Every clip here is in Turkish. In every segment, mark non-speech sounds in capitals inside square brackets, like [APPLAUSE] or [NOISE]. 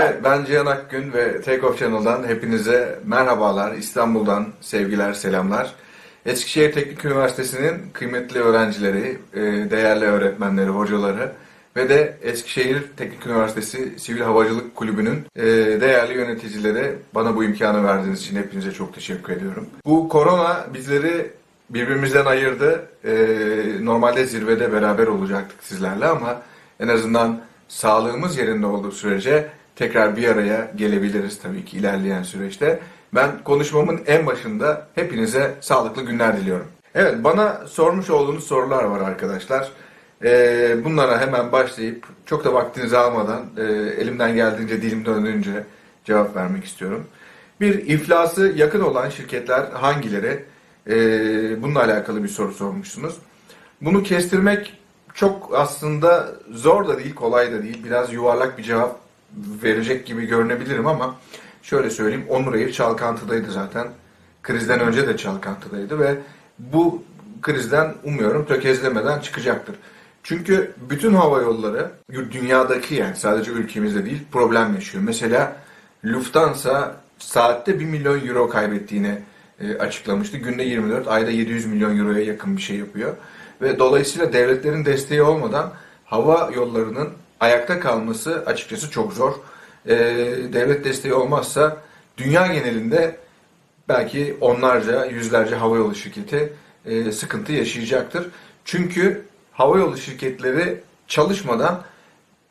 Evet, ben Cihan Akgün ve Take Channel'dan hepinize merhabalar, İstanbul'dan sevgiler, selamlar. Eskişehir Teknik Üniversitesi'nin kıymetli öğrencileri, e, değerli öğretmenleri, hocaları ve de Eskişehir Teknik Üniversitesi Sivil Havacılık Kulübü'nün e, değerli yöneticileri bana bu imkanı verdiğiniz için hepinize çok teşekkür ediyorum. Bu korona bizleri birbirimizden ayırdı. E, Normalde zirvede beraber olacaktık sizlerle ama en azından sağlığımız yerinde olduğu sürece tekrar bir araya gelebiliriz tabii ki ilerleyen süreçte. Ben konuşmamın en başında hepinize sağlıklı günler diliyorum. Evet bana sormuş olduğunuz sorular var arkadaşlar. Ee, bunlara hemen başlayıp çok da vaktinizi almadan e, elimden geldiğince dilim döndüğünce cevap vermek istiyorum. Bir iflası yakın olan şirketler hangileri? Ee, bununla alakalı bir soru sormuşsunuz. Bunu kestirmek çok aslında zor da değil, kolay da değil. Biraz yuvarlak bir cevap verecek gibi görünebilirim ama şöyle söyleyeyim. Onur Air çalkantıdaydı zaten. Krizden önce de çalkantıdaydı ve bu krizden umuyorum tökezlemeden çıkacaktır. Çünkü bütün hava yolları dünyadaki yani sadece ülkemizde değil problem yaşıyor. Mesela Lufthansa saatte 1 milyon euro kaybettiğini e, açıklamıştı. Günde 24, ayda 700 milyon euroya yakın bir şey yapıyor. Ve dolayısıyla devletlerin desteği olmadan hava yollarının ayakta kalması açıkçası çok zor. E, devlet desteği olmazsa dünya genelinde belki onlarca, yüzlerce havayolu şirketi e, sıkıntı yaşayacaktır. Çünkü havayolu şirketleri çalışmadan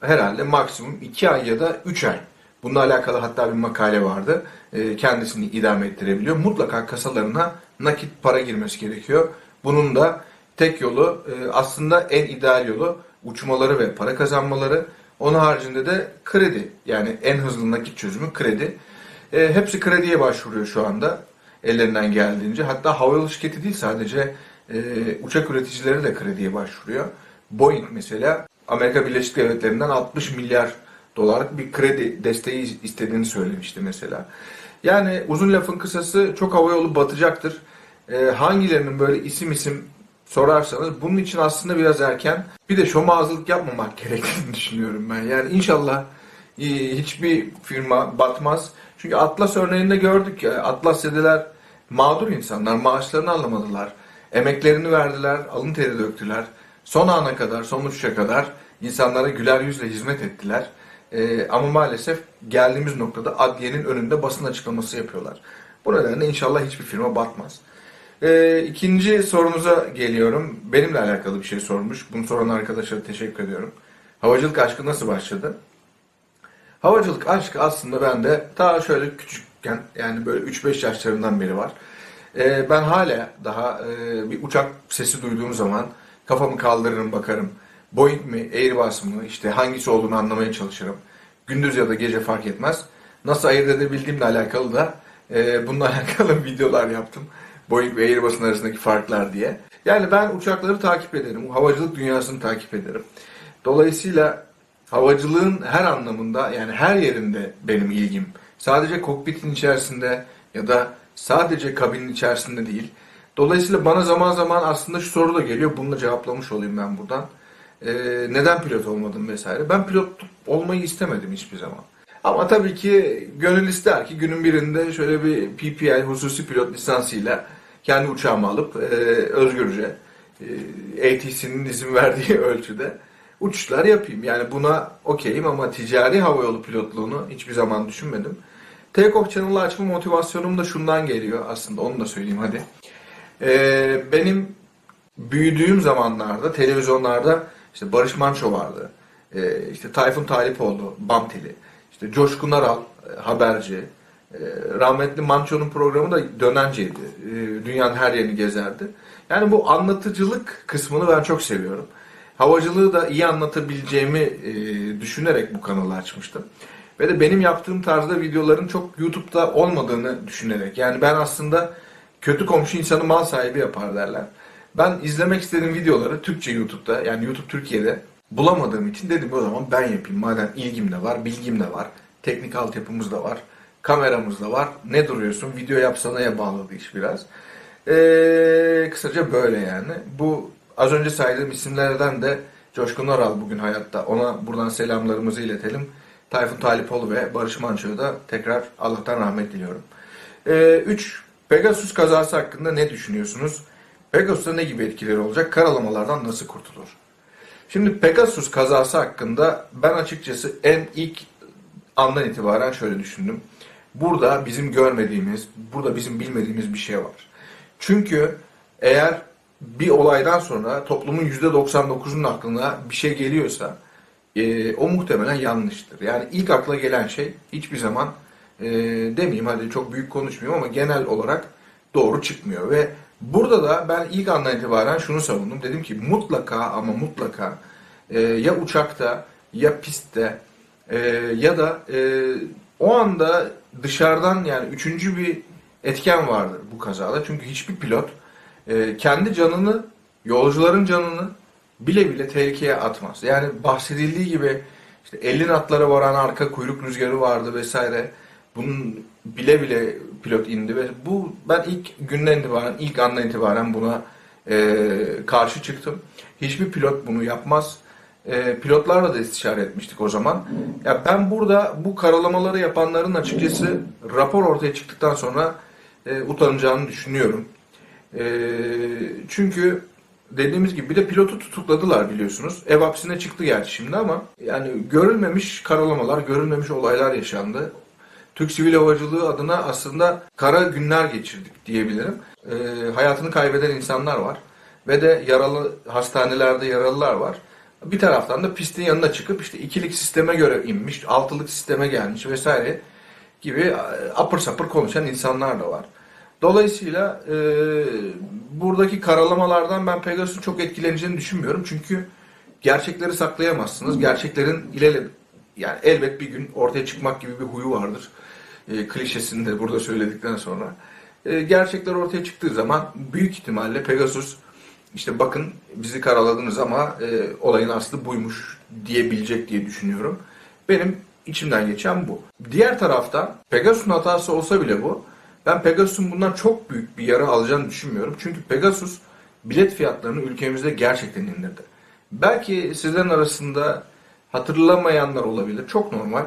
herhalde maksimum 2 ay ya da 3 ay. Bununla alakalı hatta bir makale vardı. E, kendisini idame ettirebiliyor. Mutlaka kasalarına nakit para girmesi gerekiyor. Bunun da tek yolu e, aslında en ideal yolu uçmaları ve para kazanmaları. Onun haricinde de kredi. Yani en hızlı nakit çözümü kredi. E, hepsi krediye başvuruyor şu anda ellerinden geldiğince. Hatta havayolu şirketi değil sadece e, uçak üreticileri de krediye başvuruyor. Boeing mesela Amerika Birleşik Devletleri'nden 60 milyar dolarlık bir kredi desteği istediğini söylemişti mesela. Yani uzun lafın kısası çok havayolu batacaktır. E, hangilerinin böyle isim isim sorarsanız bunun için aslında biraz erken. Bir de şomazlık yapmamak [LAUGHS] gerektiğini düşünüyorum ben. Yani inşallah e, hiçbir firma batmaz. Çünkü Atlas örneğinde gördük ya Atlas dediler mağdur insanlar maaşlarını alamadılar. Emeklerini verdiler, alın teri döktüler. Son ana kadar, son uçuşa kadar insanlara güler yüzle hizmet ettiler. Ee, ama maalesef geldiğimiz noktada adliyenin önünde basın açıklaması yapıyorlar. Bu nedenle inşallah hiçbir firma batmaz. Ee, ikinci sorunuza geliyorum. Benimle alakalı bir şey sormuş. Bunu soran arkadaşlara teşekkür ediyorum. Havacılık aşkı nasıl başladı? Havacılık aşkı aslında bende ta şöyle küçükken yani böyle 3-5 yaşlarından beri var. Ee, ben hala daha e, bir uçak sesi duyduğum zaman kafamı kaldırırım bakarım. Boeing mi, Airbus mu işte hangisi olduğunu anlamaya çalışırım. Gündüz ya da gece fark etmez. Nasıl ayırt edebildiğimle alakalı da e, bununla [LAUGHS] alakalı videolar yaptım. Boeing ve Airbus'un arasındaki farklar diye. Yani ben uçakları takip ederim. Havacılık dünyasını takip ederim. Dolayısıyla havacılığın her anlamında yani her yerinde benim ilgim. Sadece kokpitin içerisinde ya da sadece kabinin içerisinde değil. Dolayısıyla bana zaman zaman aslında şu soru da geliyor. Bunu da cevaplamış olayım ben buradan. Ee, neden pilot olmadım vesaire. Ben pilot olmayı istemedim hiçbir zaman. Ama tabii ki gönül ister ki günün birinde şöyle bir PPI hususi pilot lisansıyla kendi uçağımı alıp e, özgürce e, ATC'nin izin verdiği [LAUGHS] ölçüde uçuşlar yapayım. Yani buna okeyim ama ticari havayolu pilotluğunu hiçbir zaman düşünmedim. Takeoff Channel'ı açma motivasyonum da şundan geliyor aslında onu da söyleyeyim hadi. Ee, benim büyüdüğüm zamanlarda televizyonlarda işte Barış Manço vardı. Ee, işte Tayfun Talipoğlu, Bantili. İşte Coşkun Aral, e, haberci. E, rahmetli Manço'nun programı da dönenceydi. E, dünyanın her yerini gezerdi. Yani bu anlatıcılık kısmını ben çok seviyorum. Havacılığı da iyi anlatabileceğimi düşünerek bu kanalı açmıştım. Ve de benim yaptığım tarzda videoların çok YouTube'da olmadığını düşünerek. Yani ben aslında kötü komşu insanı mal sahibi yapar derler. Ben izlemek istediğim videoları Türkçe YouTube'da yani YouTube Türkiye'de bulamadığım için dedim o zaman ben yapayım. Madem ilgim de var, bilgim de var, teknik altyapımız da var, kameramız da var. Ne duruyorsun? Video yapsana'ya bağladı iş biraz. Ee, kısaca böyle yani. Bu az önce saydığım isimlerden de Coşkun Aral bugün hayatta. Ona buradan selamlarımızı iletelim. Tayfun Talipoğlu ve Barış Manço'ya da tekrar Allah'tan rahmet diliyorum. 3. Pegasus kazası hakkında ne düşünüyorsunuz? Pegasus'ta ne gibi etkileri olacak? Karalamalardan nasıl kurtulur? Şimdi Pegasus kazası hakkında ben açıkçası en ilk andan itibaren şöyle düşündüm. Burada bizim görmediğimiz, burada bizim bilmediğimiz bir şey var. Çünkü eğer bir olaydan sonra toplumun %99'unun aklına bir şey geliyorsa e, o muhtemelen yanlıştır. Yani ilk akla gelen şey hiçbir zaman e, demeyeyim hadi çok büyük konuşmayayım ama genel olarak doğru çıkmıyor. Ve burada da ben ilk andan itibaren şunu savundum. Dedim ki mutlaka ama mutlaka e, ya uçakta ya pistte e, ya da e, o anda dışarıdan yani üçüncü bir etken vardır bu kazada. Çünkü hiçbir pilot e, kendi canını, yolcuların canını bile bile tehlikeye atmaz. Yani bahsedildiği gibi işte 50 natlara varan arka kuyruk rüzgarı vardı vesaire. Bunun bile bile pilot indi ve bu ben ilk günden itibaren, ilk andan itibaren buna e, karşı çıktım. Hiçbir pilot bunu yapmaz. E, pilotlarla da istişare etmiştik o zaman. Ya ben burada bu karalamaları yapanların açıkçası rapor ortaya çıktıktan sonra e, utanacağını düşünüyorum. E, çünkü dediğimiz gibi bir de pilotu tutukladılar biliyorsunuz. Ev hapsine çıktı gerçi şimdi ama yani görülmemiş karalamalar, görülmemiş olaylar yaşandı. Türk Sivil Havacılığı adına aslında kara günler geçirdik diyebilirim. E, hayatını kaybeden insanlar var ve de yaralı hastanelerde yaralılar var. Bir taraftan da pistin yanına çıkıp işte ikilik sisteme göre inmiş, altılık sisteme gelmiş vesaire gibi e, apır sapır konuşan insanlar da var. Dolayısıyla e, buradaki karalamalardan ben Pegasus'un çok etkileneceğini düşünmüyorum. Çünkü gerçekleri saklayamazsınız. Gerçeklerin ileri yani elbet bir gün ortaya çıkmak gibi bir huyu vardır. E, klişesini de burada söyledikten sonra. E, gerçekler ortaya çıktığı zaman büyük ihtimalle Pegasus işte bakın bizi karaladınız ama e, olayın aslı buymuş diyebilecek diye düşünüyorum. Benim içimden geçen bu. Diğer taraftan Pegasus'un hatası olsa bile bu. Ben Pegasus'un bundan çok büyük bir yara alacağını düşünmüyorum. Çünkü Pegasus bilet fiyatlarını ülkemizde gerçekten indirdi. Belki sizlerin arasında hatırlamayanlar olabilir. Çok normal.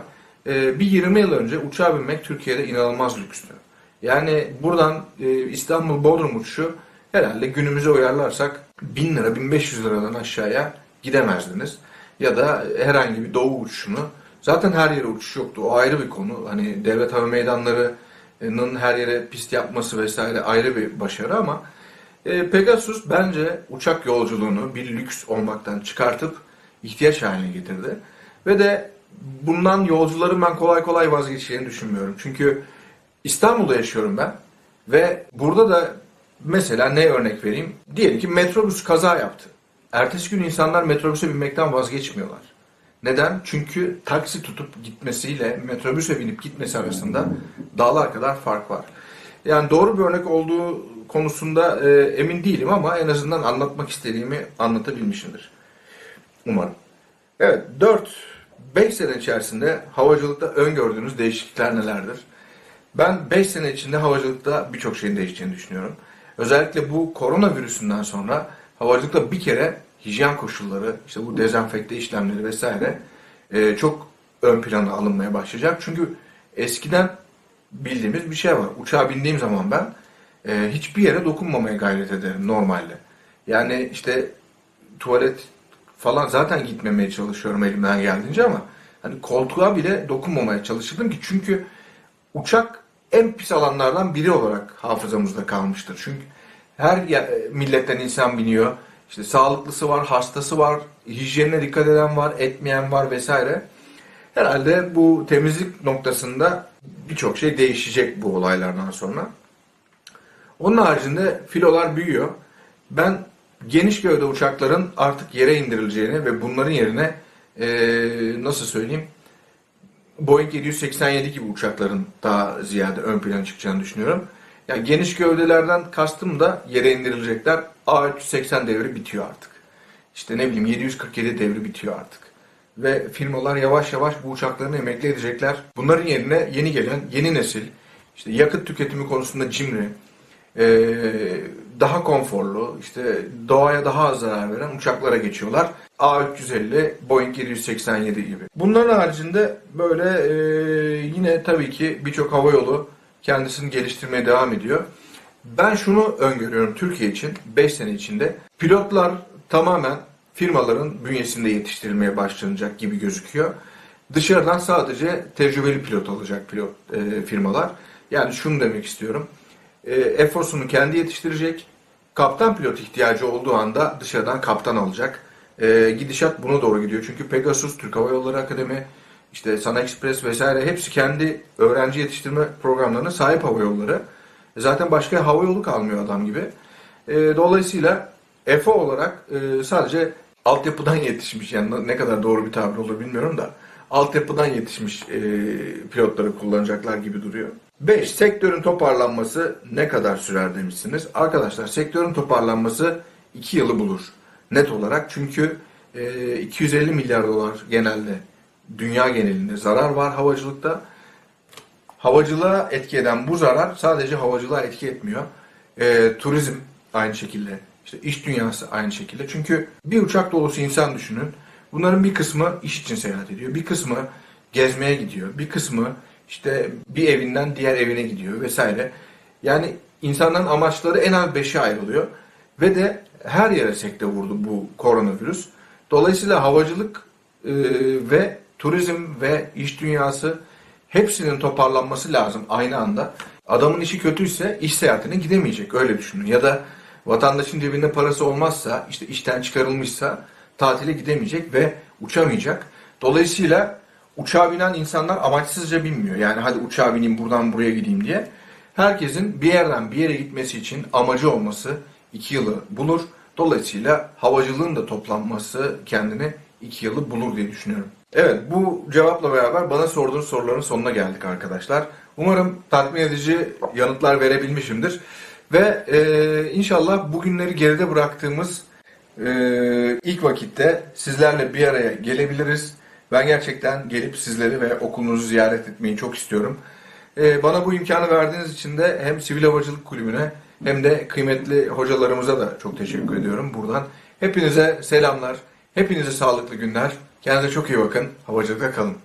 Ee, bir 20 yıl önce uçağa binmek Türkiye'de inanılmaz lükstü. Yani buradan e, İstanbul Bodrum uçuşu herhalde günümüze uyarlarsak 1000 lira 1500 liradan aşağıya gidemezdiniz. Ya da herhangi bir doğu uçuşunu zaten her yere uçuş yoktu. O ayrı bir konu. Hani devlet hava meydanlarının her yere pist yapması vesaire ayrı bir başarı ama e, Pegasus bence uçak yolculuğunu bir lüks olmaktan çıkartıp ihtiyaç haline getirdi. Ve de bundan yolcuların ben kolay kolay vazgeçeceğini düşünmüyorum. Çünkü İstanbul'da yaşıyorum ben ve burada da mesela ne örnek vereyim? Diyelim ki metrobüs kaza yaptı. Ertesi gün insanlar metrobüse binmekten vazgeçmiyorlar. Neden? Çünkü taksi tutup gitmesiyle metrobüse binip gitmesi arasında dağlar kadar fark var. Yani doğru bir örnek olduğu konusunda e, emin değilim ama en azından anlatmak istediğimi anlatabilmişimdir. Umarım. Evet, 4-5 sene içerisinde havacılıkta öngördüğünüz değişiklikler nelerdir? Ben 5 sene içinde havacılıkta birçok şeyin değişeceğini düşünüyorum. Özellikle bu koronavirüsünden sonra havacılıkta bir kere hijyen koşulları, işte bu dezenfekte işlemleri vesaire e, çok ön plana alınmaya başlayacak. Çünkü eskiden bildiğimiz bir şey var. Uçağa bindiğim zaman ben e, hiçbir yere dokunmamaya gayret ederim normalde. Yani işte tuvalet falan zaten gitmemeye çalışıyorum elimden geldiğince ama hani koltuğa bile dokunmamaya çalışırdım ki çünkü uçak en pis alanlardan biri olarak hafızamızda kalmıştır. Çünkü her milletten insan biniyor. İşte sağlıklısı var, hastası var, hijyenine dikkat eden var, etmeyen var vesaire. Herhalde bu temizlik noktasında birçok şey değişecek bu olaylardan sonra. Onun haricinde filolar büyüyor. Ben geniş gövde uçakların artık yere indirileceğini ve bunların yerine ee, nasıl söyleyeyim Boeing 787 gibi uçakların daha ziyade ön plana çıkacağını düşünüyorum. Yani geniş gövdelerden kastım da yere indirilecekler. A380 devri bitiyor artık. İşte ne bileyim 747 devri bitiyor artık. Ve firmalar yavaş yavaş bu uçaklarını emekli edecekler. Bunların yerine yeni gelen yeni nesil, işte yakıt tüketimi konusunda cimri, ee, daha konforlu, işte doğaya daha az zarar veren uçaklara geçiyorlar. A350, Boeing 787 gibi. Bunların haricinde böyle e, yine tabii ki birçok havayolu kendisini geliştirmeye devam ediyor. Ben şunu öngörüyorum Türkiye için 5 sene içinde pilotlar tamamen firmaların bünyesinde yetiştirilmeye başlanacak gibi gözüküyor. Dışarıdan sadece tecrübeli pilot alacak pilot e, firmalar. Yani şunu demek istiyorum. E, Air Force'unu kendi yetiştirecek. Kaptan pilot ihtiyacı olduğu anda dışarıdan kaptan alacak. E, gidişat buna doğru gidiyor. Çünkü Pegasus, Türk Hava Yolları Akademi, işte Sana Express vesaire hepsi kendi öğrenci yetiştirme programlarına sahip hava yolları. Zaten başka hava yolu kalmıyor adam gibi. E, dolayısıyla EFO olarak e, sadece altyapıdan [LAUGHS] yetişmiş yani ne kadar doğru bir tabir olur bilmiyorum da altyapıdan yetişmiş e, pilotları kullanacaklar gibi duruyor. 5. Sektörün toparlanması ne kadar sürer demişsiniz. Arkadaşlar sektörün toparlanması 2 yılı bulur. Net olarak çünkü e, 250 milyar dolar genelde dünya genelinde zarar var havacılıkta. Havacılığa etki eden bu zarar sadece havacılığa etki etmiyor. E, turizm aynı şekilde, işte iş dünyası aynı şekilde. Çünkü bir uçak dolusu insan düşünün. Bunların bir kısmı iş için seyahat ediyor, bir kısmı gezmeye gidiyor, bir kısmı işte bir evinden diğer evine gidiyor vesaire. Yani insanların amaçları en az beşe ayrılıyor ve de her yere sekte vurdu bu koronavirüs. Dolayısıyla havacılık e, ve turizm ve iş dünyası hepsinin toparlanması lazım aynı anda. Adamın işi kötüyse iş seyahatine gidemeyecek öyle düşünün. Ya da vatandaşın cebinde parası olmazsa işte işten çıkarılmışsa tatile gidemeyecek ve uçamayacak. Dolayısıyla uçağa binen insanlar amaçsızca binmiyor. Yani hadi uçağa bineyim buradan buraya gideyim diye. Herkesin bir yerden bir yere gitmesi için amacı olması iki yılı bulur. Dolayısıyla havacılığın da toplanması kendini iki yılı bulur diye düşünüyorum. Evet bu cevapla beraber bana sorduğunuz soruların sonuna geldik arkadaşlar. Umarım tatmin edici yanıtlar verebilmişimdir. Ve e, inşallah bugünleri geride bıraktığımız e, ilk vakitte sizlerle bir araya gelebiliriz. Ben gerçekten gelip sizleri ve okulunuzu ziyaret etmeyi çok istiyorum. E, bana bu imkanı verdiğiniz için de hem Sivil Havacılık Kulübü'ne hem de kıymetli hocalarımıza da çok teşekkür ediyorum buradan. Hepinize selamlar, hepinize sağlıklı günler. Kendinize çok iyi bakın. Havacılıkta kalın.